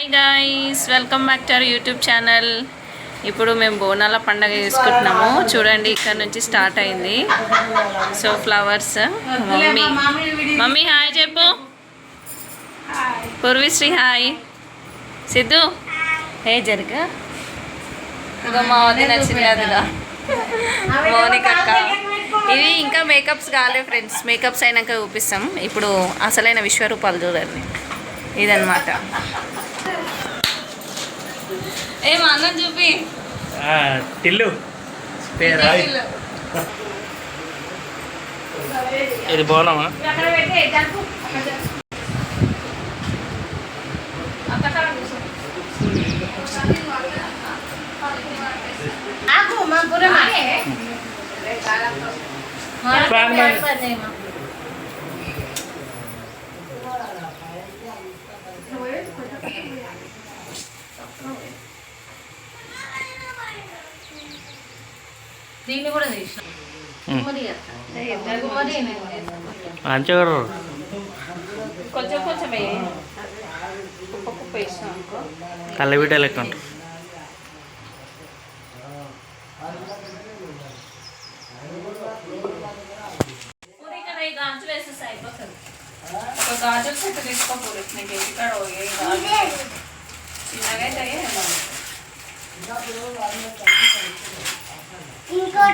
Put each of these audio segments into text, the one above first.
Hi guys welcome back to our YouTube channel ఇప్పుడు మేము బోనాల పండగ చేసుకుంటున్నాము. చూడండి ఇక్కడ నుంచి స్టార్ట్ అయింది. So flowers mummy. Mummy hi చెప్పు. పూర్విశ్రీ హాయ్ సిద్ధు. ఏ జరుగ ఇదో మా వదిన చిన్నదిగా మౌనిక అక్క. ఇవి ఇంకా మేకప్స్ కాలే ఫ్రెండ్స్ మేకప్స్ అయినాక చూపిస్తాం. ఇప్పుడు అసలైన విశ్వరూపాలు చూడండి. ఇదన్నమాట. ఏం అన్నం చూపి. టిల్లు పేరు. ఇది బోనమా పెట్టి జరుపు అక్కడ కూర్చో ఆకు మా పురమా ఫ్యాన్ బంద్. దీన్ని కూడా తీసిన కొంచెం కొంచెం. కుప్ప కుప్ప వేసినాం అనుకో. కళ్ళబిడ్డ లెక్క ఒక సెట్ నీకు గాజులు చిన్నగా అయితే ఏమో.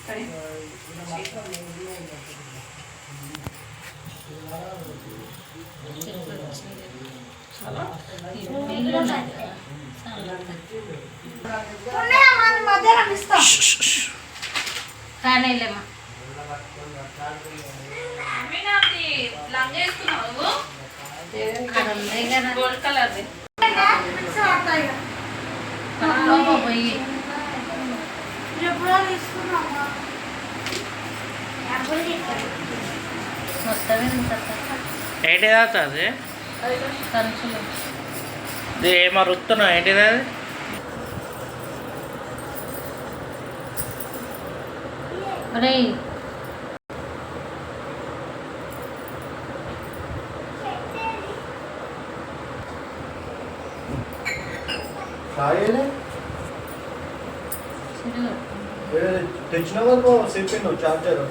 సరే. కానీ వెళ్ళమ్మా. మమ్మీ నాది లంగా వేసుకున్నావు నువ్వు ఇక్కడ ఉంది కదా. గోల్డ్ కలర్ది పోయి ఏంటిది అది ఇది ఏమో రుత్తున్నావు ఏంటిది అది ఒరేయ్ చిరు. తెచ్చినావా చెప్పిండు చార్జర్.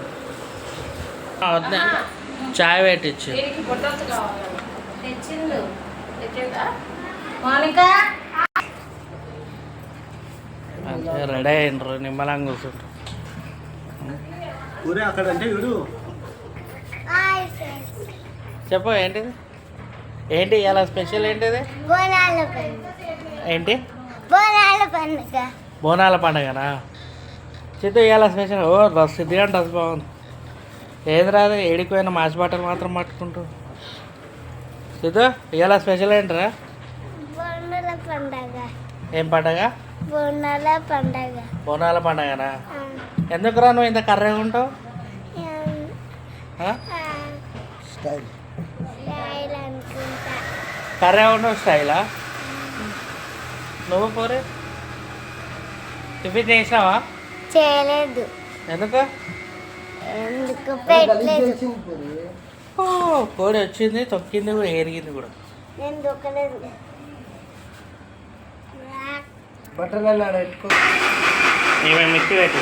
చాయ్ పెట్టించు. రెడీ అయినరు నిమ్మలంగా కూర్చుంటారు. ఊరే అక్కడ అంటే చూడు చెప్పు ఏంటిది? ఏంటి ఇలా స్పెషల్ ఏంటిది? బోనాల పండుగ. ఏంటి? బోనాల పండుగ. బోనాల పండగనా? చిత్తు ఇవాళ స్పెషల్? ఓ డ్రెస్ సిద్ధిగా డ్రెస్ బాగుంది. ఏది రాదు ఏడిపోయిన మాసి బట్టలు మాత్రం పట్టుకుంటూ. సిద్ధు ఇవాళ స్పెషల్ ఏంట్రా? బోనాల పండుగ. ఏం పండగ? బోనాల పండుగ. బోనాల పండగనా? ఎందుకురా నువ్వు ఇంత కర్రగా ఉంటావు? స్టైల్. కర్రగా ఉండవు స్టైలా? నువ్వు పోరే. టిఫిన్ చేసినావా? చేయలేదు. ఎందుకు? ఎందుకు? పెట్టలేదు. కోడి వచ్చింది తొక్కింది కూడా ఎరిగింది కూడా. నేను దొక్కలేదు బట్టలలో పెట్టుకో. ఈమె మిక్కి పెట్టి.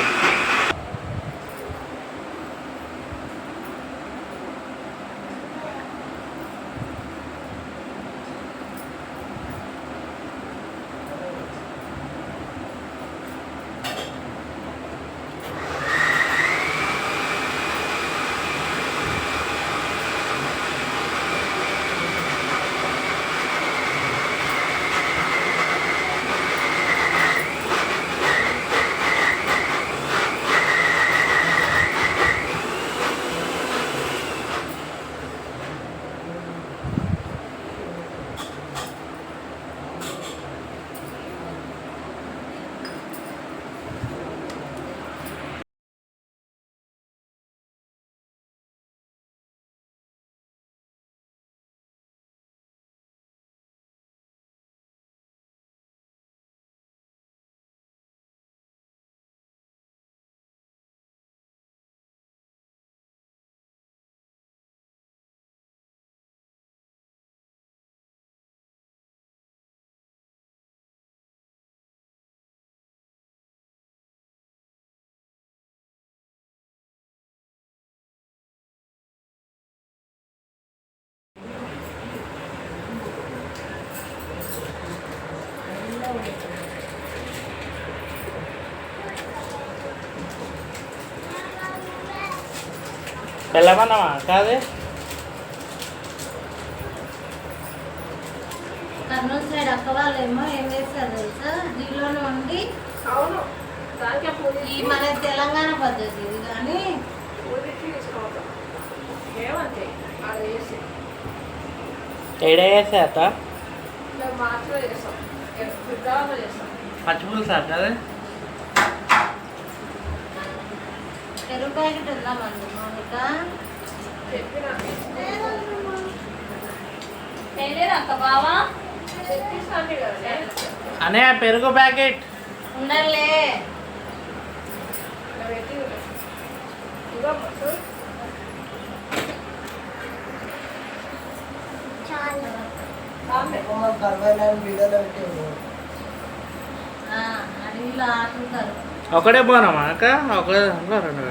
వెళ్ళమన్నావా కాదే కర్నూలు సైడ్ అక్క వాళ్ళు ఏమో ఏం చేస్తారు తెలుసా దీనిలోనే ఉండి అవును ఈ మన తెలంగాణ పద్ధతి ఇది కానీ ఏడే చేస్తాం పచ్చిపులుసా కాదే పెరుగు ప్యాకెట్ మౌనిక బావా? అనే పెరుగు ప్యాకెట్. ఉండాలే. కరవైన వీడియోలో పెట్టి ఒకటే పోనామా అక్క? ఒకటే దాంట్లో రెండు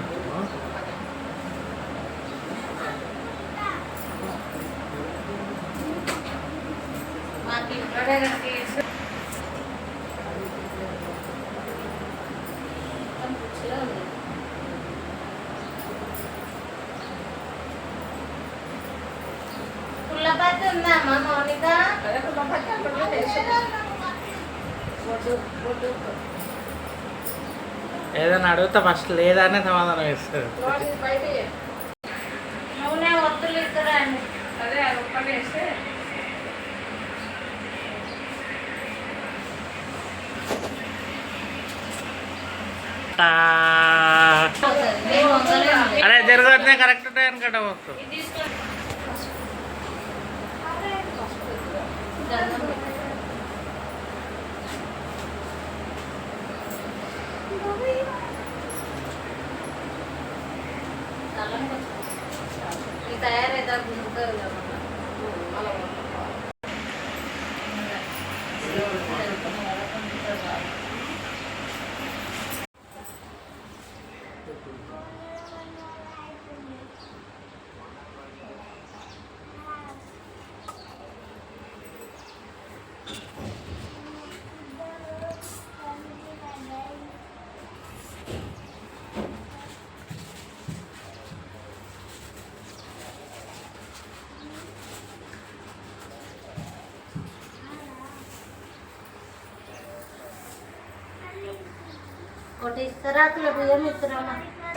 ఉందమ్మా మౌనిక? అదే. బొడ్డు బొడ్డు ఏదైనా అడిగితే ఫస్ట్ లేదనే సమాధానం ఇస్తారు. వాటి బయట వేయి. నూనె ఒత్తులు ఇద్దరు అండి అదే అది ఒక్కటి వేస్తే టా. నేను వదలేను. అరే జరగట్లే కరెక్ట్ టైం కట్ట వస్తు ఇది తీసుకో. దండం పెట్టు. దండం పెట్టు. ఈ తయారైతే గుంటుంది కదా ఒకటి ఇస్తరాకుల బియ్యం ఇస్తున్నామా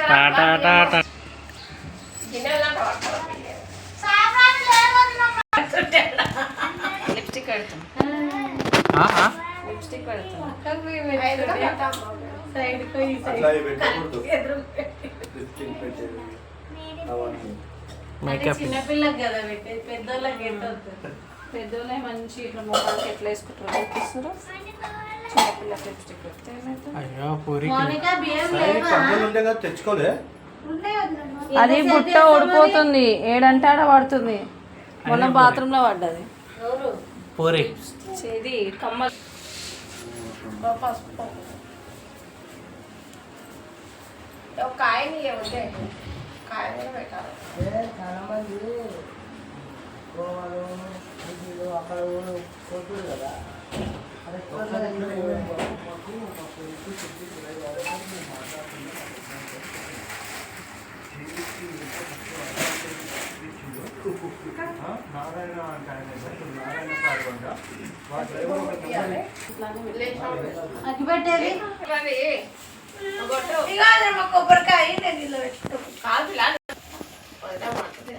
టాటా టాటా. లిప్స్టిక్ పెడతాం లిప్స్టిక్ మేకప్ చిన్నపిల్లకి కదా పెట్టేది. పెద్దోళ్ళకి ఎంత పెద్దోళ్ళే మంచి ఇట్లా మొహానికి ఎట్లా వేసుకుంటారో? చూపిస్తారు? అయ్యో తెచ్చుకోలే. అది బుట్ట ఊడిపోతుంది. ఏడంటే ఆడ పడుతుంది మొన్న బాత్రూమ్లో పడ్డది పూరి. ఇది కమ్మ కాయని పెట్టాలి. అక్కడ కదా. నారాయణ అంటే నారాయణ సార్ అంట వాటి డ్రైవర్ ఒక తీయాలి. లేచినప్పుడు అగ్గి పెట్టేది ఇవ్వండి. ఒకటి ఇక అదేమో కొబ్బరికాయ నేను ఇలా పెట్టుకో కాదు ఇలా వదిలే మాట్లాడే.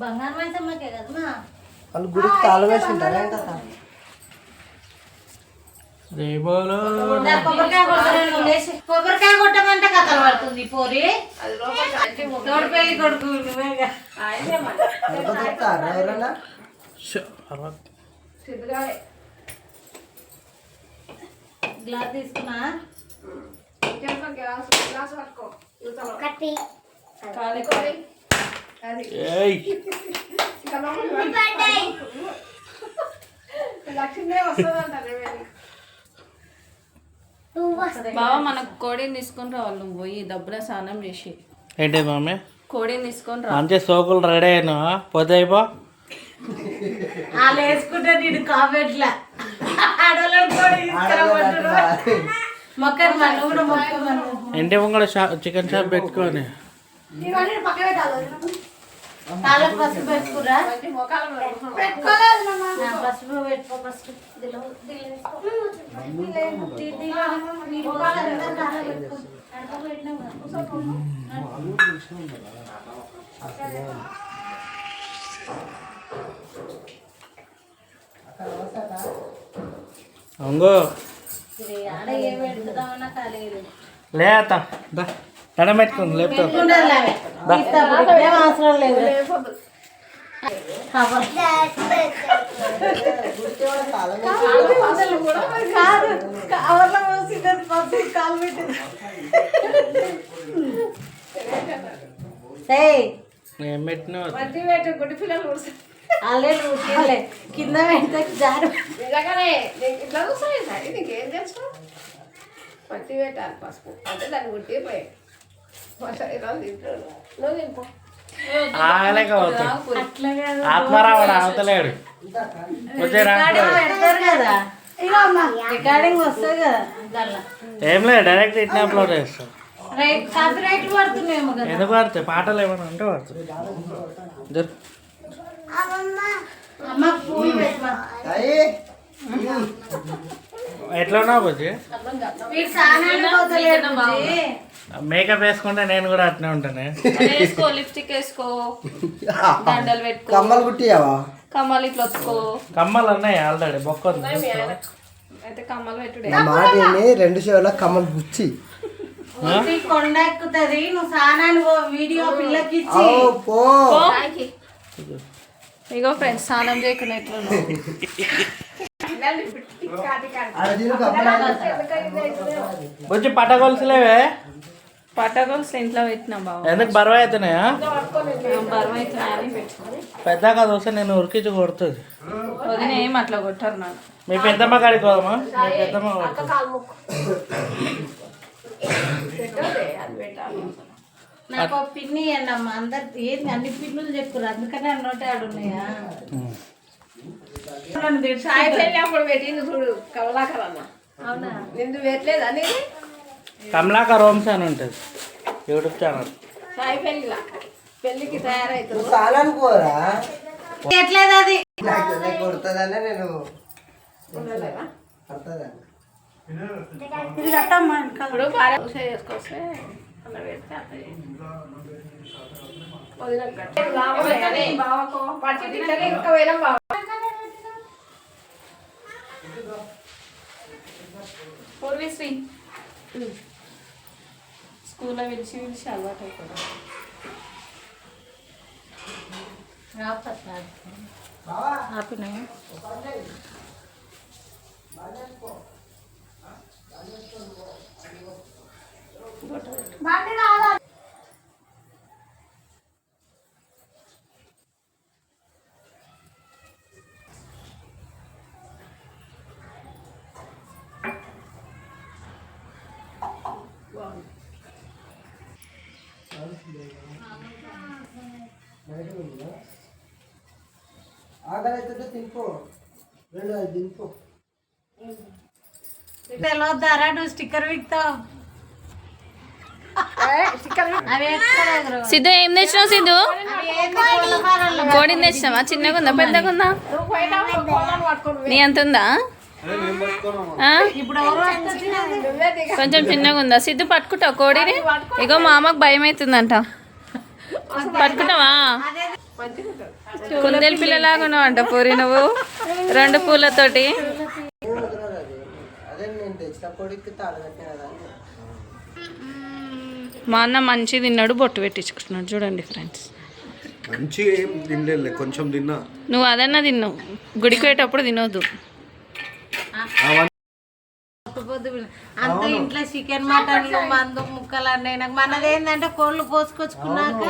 బంగారం మైసమ్మకే కదమ్మా వాళ్ళు గుడికి తాళం వేసి ఉంటారా కొబ్బరికాయ కొట్టమంటే కథలు పడుతుంది పోరి. తోడు పెళ్ళి కొడుకు గ్లాస్ తీసుకున్నా? గ్లాస్ పట్టుకో. బావ మనకు కోడిని తీసుకొని రావాలి నువ్వు పోయి దబ్బున స్నానం చేసి. ఏంటి మమ్మీ కోడిని తీసుకొని రా. మంచి సోకులు రెడీ అయినా పోతే అయిపో. వాళ్ళు వేసుకుంటే నేను కామెంట్లా. మన ఇంటి ముంగడ చికెన్ షాప్ పెట్టుకొని. కాళ్ళకు పసుపు పెట్టుకురా. పసుపు పెట్టుకో పసుపు. అంగో ఆడ ఏం పెట్టుదామన్నా కాలేదు దండం పెట్టుకుంది లేపుతా ఉండదులే అవి. తీస్తా ఇప్పుడు ఇప్పుడేం అవసరం లేదు కవర్. కాదు, కవర్లో పోసి దాన్ని పసుపు కాలు పెట్టింది. ఏయ్, ఏం పెట్టినావు ఆల్రెడీ ఉట్టిలే కింద పెడితే జారు నిజంగానే ఇట్లా చూస్తాయి సార్ నీకేం తెలుసు? పట్టి పెట్టాలి పసుపు. అంటే దాన్ని తింపు ఆగలేక కాదు. ఆత్మారావుడు ఆగుతలేడు ఏం లేదు డైరెక్ట్ ఇట్లా అప్లోడ్ చేస్తాం. ఎందుకు పడుతాయి? పాటలు ఏమైనా అంటే పడుతుంది అమ్మ పూలు ఎట్లా బుజ్జి. మేకప్ వేసుకుంటే నేను కూడా అట్నే ఉంటాను. వేసుకో లిప్స్టిక్ వేసుకో. దండలు పెట్టుకో. కమ్మలు కుట్టియావా? కమ్మలు ఇట్లా ఒత్తుకో. కమ్మలు ఉన్నాయి ఆల్రెడీ బొక్క అయితే కమ్మలు పెట్టుడే మాట రెండు షోల కమ్మలు గుచ్చి. ఇది కొండ ఎక్కుతుంది నువ్వు సానాన్ని వీడియో పిల్లకి ఇచ్చి. పో. ఇగో ఫ్రెండ్స్ స్నానం చేయకుండా ఎట్లా కమ్మలు బుజ్జి పట్టగొలుసులేవే పట్టగొలుసు ఇంట్లో పెట్టినా బావ ఎందుకు బరువు అవుతున్నాయా బరువు అవుతున్నాయని పెట్టుకోవాలి. పెద్దగా చూస్తే నేను ఉరికించి కొడుతుంది. వదిన ఏం అట్లా కొట్టారు నాకు మీ పెద్దమ్మ కాడికి పోదామా? మీ పెద్దమ్మ నాకు ఒక పిన్ని అమ్మ అందరు ఏంది అన్ని పిన్నులు చెప్పురు అందుకనే అన్నోటే ఆడున్నాయా నన్ను సాయి అప్పుడు పెట్టింది చూడు కమలాకరమ్మ అవునా? నిందు పెట్టలేదు అని రోమ్స్ అని ఉంటుంది యూట్యూబ్ ఛానల్. సాయి పెళ్ళికి ఎట్లేదు అది. నాకు నాకు కొడుతుందనే నేను పడుతుందని ఇది కట్టమ్మా వెనకాల. ఇప్పుడు భార్య పూస చేసుకొస్తే అలా పెడితే అట్లా పచ్చి ఇంకా వేలం బావ. పూర్వశ్రీ స్కూల్లో పిలిచి పిలిచి అలవాటు అయిపోయింది ఆపినాయా ఆకలి అవుతుంటే తినుకో రెండు అది తినుకో తెలవద్దారా నువ్వు స్టిక్కర్ విక్తావు? సిద్ధు ఏం తెచ్చినావు సిద్ధు? కోడిని తెచ్చినావా? చిన్నగా ఉందా పెద్దగా ఉందా నీ అంత ఉందా? కొంచెం చిన్నగా ఉందా సిద్ధు పట్టుకుంటావు కోడిని? ఇగో మా అమ్మకు భయం అవుతుందంట పట్టుకుంటావా కుందేలు పిల్లలాగా ఉన్నావంట పూరి నువ్వు. రెండు పూలతోటి. మా అన్న మంచి తిన్నాడు బొట్టు పెట్టించుకుంటున్నాడు. చూడండి ఫ్రెండ్స్ ఏం తినలేదు కొంచెం తిన్నా. నువ్వు అదన్నా తిన్నావు. గుడికి పోయేటప్పుడు తినొద్దు. అంత ఇంట్లో చికెన్ మటన్లు మందు ముక్కలు అన్నీ నాకు మనది ఏంటంటే కోళ్ళు కోసుకొచ్చుకున్నాక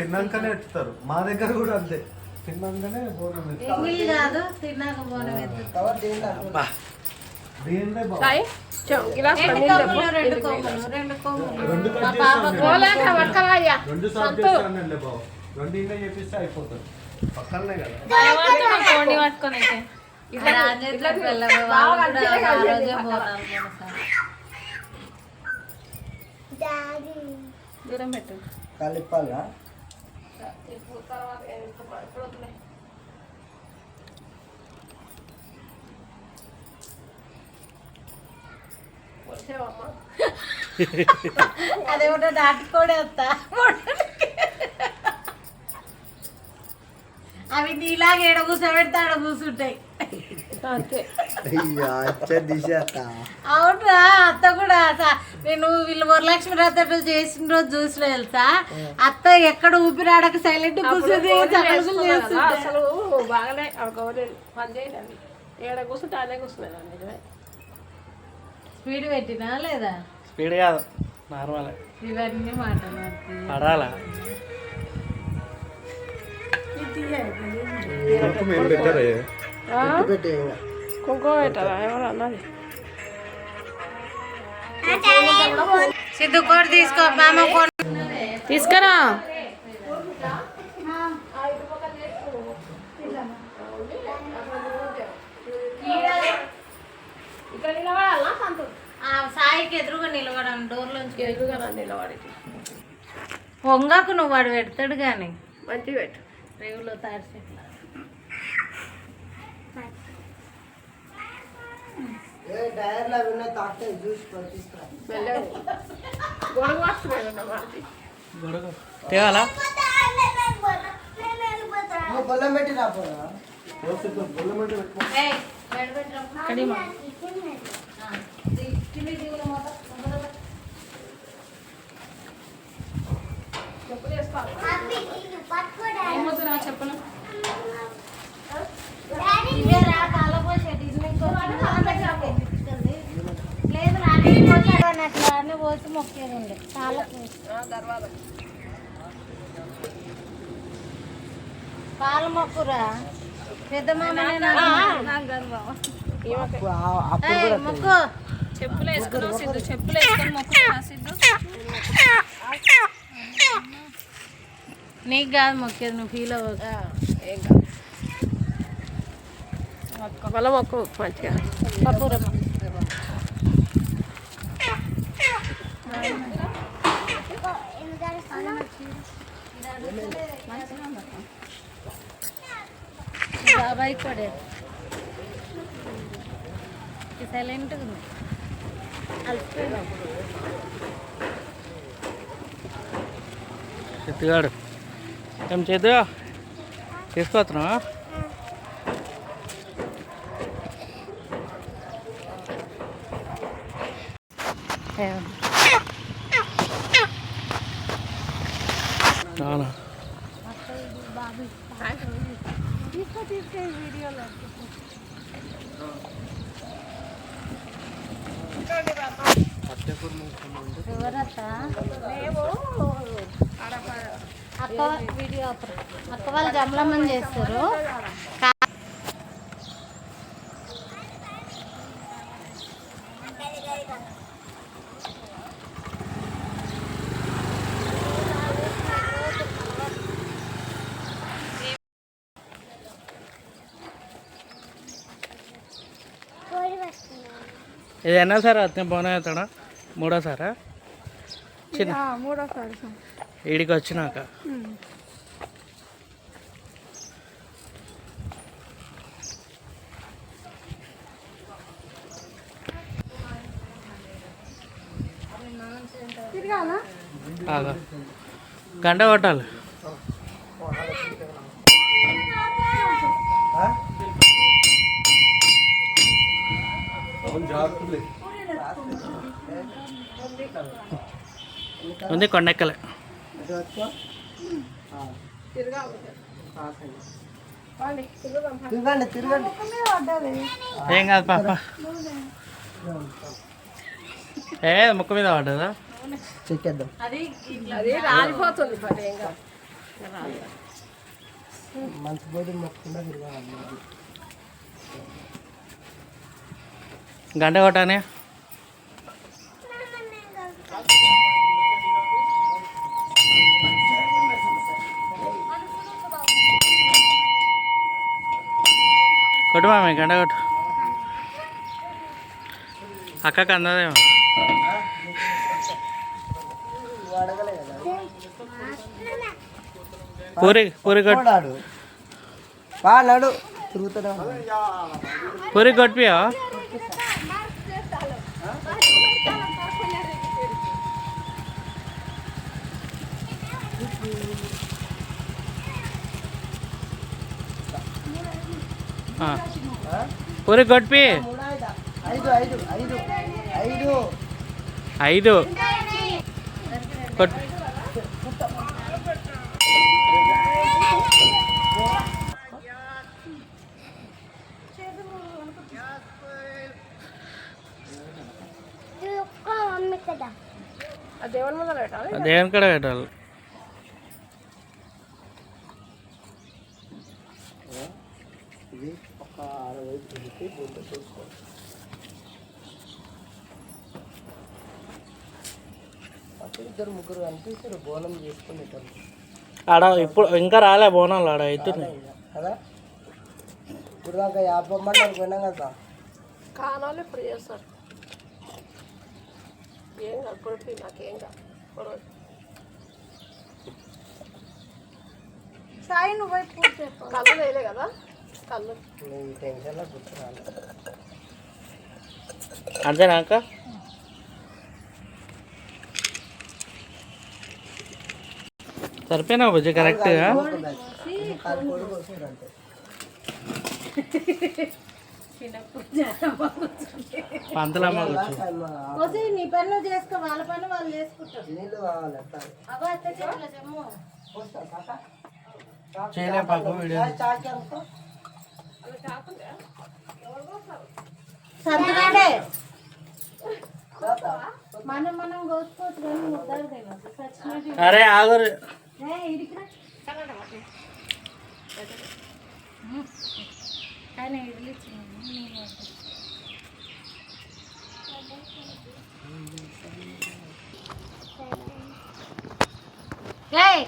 తిన్నాకనే ఎత్తుతారు. మా దగ్గర కూడా అంతే. తిన్నాకనే. ఎంగిల్ కాదు తిన్నాక బోనం రెండు పక్కనే కదా. పట్టుకొని అయితే. దూరం పెట్టు. కలిపాలా అదేమిటో నాటుకోడే వస్తా అవి నీలాగా ఎడ కూర్చోబెడితే ఆడ కూర్చుంటాయి అంతే అయ్యా అచ్చ దిశత అవునరా అత్త కూడా స- నేను వీళ్ళు వరలక్ష్మి రాత్రి చేసిన రోజు చూసిన తెలుసా? అత్త ఎక్కడ ఊపిరాడక సైలెంట్ కూర్చుంది. అసలు బాగానే పని చేయలేదు ఏడ కూర్చుంటే అదే కూర్చున్నాను నిజమే. స్పీడ్ పెట్టినా లేదా? స్పీడ్ కాదు నార్మల్ ఇవన్నీ మాట్లాడుతుంది పడాలా? పెట్టి కుంకుమ ఎవరు అన్నది సిద్ధు తీసుకో మామ తీసుకురా సాయికి ఎదురుగా డోర్లోంచి ఎదురుగా నిలబడి పొంగాకు నువ్వు వాడు పెడతాడు కానీ. మంచిగా పెట్టు. రేవులో తాడి ఏ టైర్లు అవి ఉన్నాయి తాకుతాయి చూసి తీసుకురా తేవాలా? నువ్వు బొల్లం పెట్టి రాపోరా బొల్లం పెట్టి బెడ పెట్టరా. ఆ, ది- కిందికి దిగులు మొత్తం. చెప్పులు వేసుకోవాలి ఏమవుతున్నా చెప్పను ఇవే రా కాలపోసే డిజైన్ లేదు రాని పోసాడు అని అట్లా అన్ని పోసి మొక్కేది ఉండే పాల మొక్కురా? పెద్ద మొక్కు. చెప్పులు వేసుకున్నావు సిద్ధు. చెప్పులు వేసుకొని మొక్కుతున్నా సిద్ధు. నీకు కాదు మొక్కేది నువ్వు ఫీల్ అవ్వదు ఏం కాదు. మళ్ళీ మొక్కు మంచిగా. కపూరమ్మ బాబాయ్ కూడా సైలెంట్గా ఉంది అలసిపోయినా ఎత్తుగాడు ఏం చేద్దు తీసుకొస్తున్నావా? Yeah తీసుకో తీసుకో ఈ వీడియోలో ఎవరత్త అక్క వీడియో అక్క వాళ్ళు జమలమ్మని చేస్తారు. ఇది ఎన్నోసారి అతను పోనే అవుతాడా మూడోసారా చిన్న. మూడోసారి ఈడికి వచ్చినాక. ఆగా. గంట కొట్టాలి. జాగ్రత్తలే. ఉంది కొండెక్కలే. తిరగండి తిరగండి. ఏం కాదు పాప. ఏ ముక్కు మీద పడ్డదా? చెక్కేద్దాం. అది అది రాలిపోతుంది పని ఏం కాదు మంచి బోధి మొక్కకుండా తిరగాలి. గంట కొట్టానే? కొట్టు మామి గంట కొట్టు. అక్కకి అందదేమో. పూరి పూరి కొట్ వాడాడు వాడాడు తిరుగుతూనే ఉన్నాడు. పూరి కొట్టియా పూరి మూడు ఐదు. దేవుని కడ పెట్టాలి ఇది ఒక అరవై తిరిగి గుంట చూసుకో అప్పుడు ఇద్దరు ముగ్గురు బోనం చేసుకునేటప్పుడు ఆడ ఇప్పుడు ఇంకా రాలే బోనాలు ఆడ అవుతున్నాయి కదా ఇప్పుడు దాకా యాభై మంది అనుకున్నాం కదా కానాలు ఇప్పుడు చేస్తారు ఏం కాదు నాకేం కాదు సాయి నువ్వు. కళ్ళు వేయలే కదా? కళ్ళు టెన్షన్లో అంతేనాక సరిపోయినా బుజ్జి కరెక్ట్గా పంతలమ్మ కూర్చో పోసి నీ పని నువ్వు చేసుకో వాళ్ళ పని వాళ్ళు చేసుకుంటారు చేయలే పాకు వీడియో సంతకాడే మనం మనం కోసుకోవచ్చు కానీ సచ్చినట్టు అరే ఆగురు. కానీ ఇడ్లీ చిన్న ఏయ్,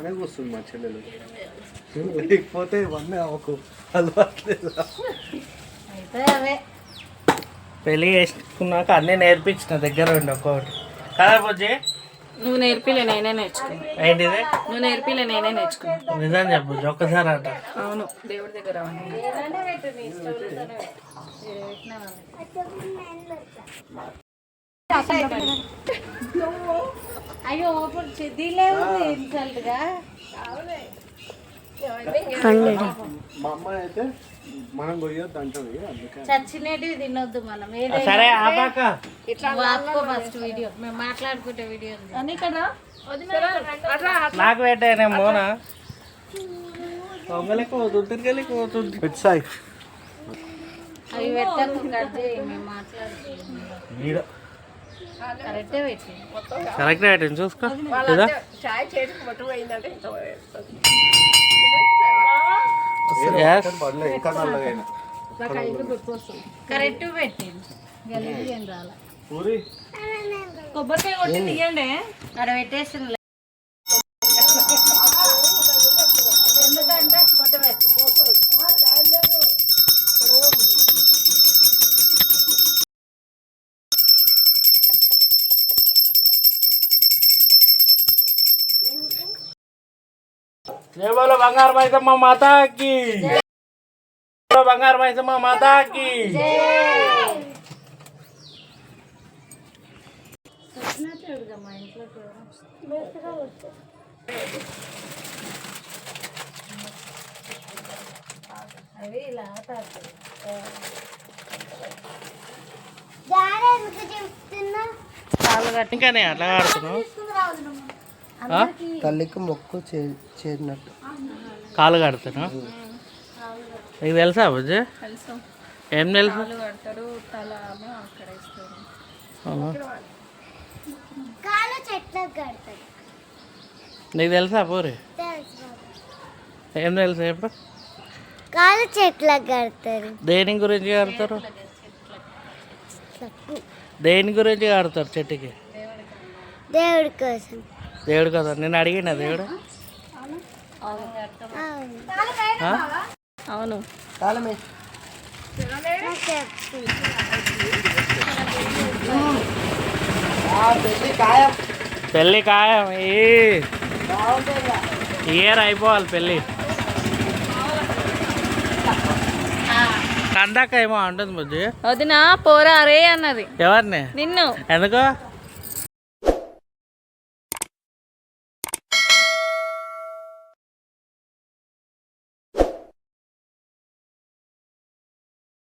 బాగానే కూర్చుంది మా చెల్లెలు. లేకపోతే ఇవన్నీ ఒక అలవాట్లేదు అయితే అవే. పెళ్ళి చేసుకున్నాక అన్నీ నేర్పించిన దగ్గర ఉండి ఒక్కొక్కటి. కదా బుజ్జి? నువ్వు నేర్పిలే నేనే నేర్చుకున్నా. ఏంటిది? నువ్వు నేర్పిలే నేనే నేర్చుకున్నా. నిజం చెప్పు ఒక్కసారి అంట. అవును దేవుడి దగ్గర అవన్నీ ఏదైనా పెట్టు నీ ఇష్టంతోనే పెట్టు. ఈడ పెట్టినా వాళ్ళకి. అయ్యో ఓపెన్ దీనిలో ఉంది ఇన్సల్ట్గా మా అమ్మాయి అయితే మనం కొయ్యొద్దు అంటది అందుకే చచ్చినటివి తినొద్దు మనం. ఏదైనా సరే ఆపాక. నువ్వు ఆపుకో ఫస్ట్ వీడియో మేము మాట్లాడుకుంటే వీడియో ఉంది. అని ఇక్కడ నాకు పెట్టానే మోనా దొంగలకి పోతుంది కలికి పోతుంది. ఇటు సాయి అవి పెట్టకు కట్ చేయి మేము మాట్లాడుకుంటాం. కరెక్టే పెట్టి. కరెక్ట్ పెట్టింది చూసుకో. చాయ్ చేతికి పట్టు పోయిందంటే ఇంత కరెక్ట్ పెట్టింది గలీజ్ ఏం రాలే. పూరి. కొబ్బరికాయ కొట్టి తీయండి. అక్కడ పెట్టేసింది జై బోలో బంగారు మైసమ్మ మాతాకి బంగారు మైసమ్మ మాతాకి. అవి ఇలా అట్లా ఆడుతున్నావు? తల్లికి మొక్కు చేరినట్టు. కాలు కడుతున్నా నీకు తెలుసా బుజ్జి? ఏం తెలుసు? కడతారు నీకు తెలుసా పూరి. ఏం తెలుసు చెప్పు? కాలు చెట్లకు కడతారు. దేని గురించి ఆడతారు దేని గురించి ఆడతారు చెట్టుకి? దేవుడి కోసం. దేవుడు కదా. నేను అడిగిన దేవుడు? అవును. పెళ్ళి ఖాయం. ఇయర్ అయిపోవాలి పెళ్ళి. కందాక ఏమో అంటుంది బుజ్జి. వదిన పోరా రే అన్నది. ఎవరిని? నిన్ను. ఎందుకు?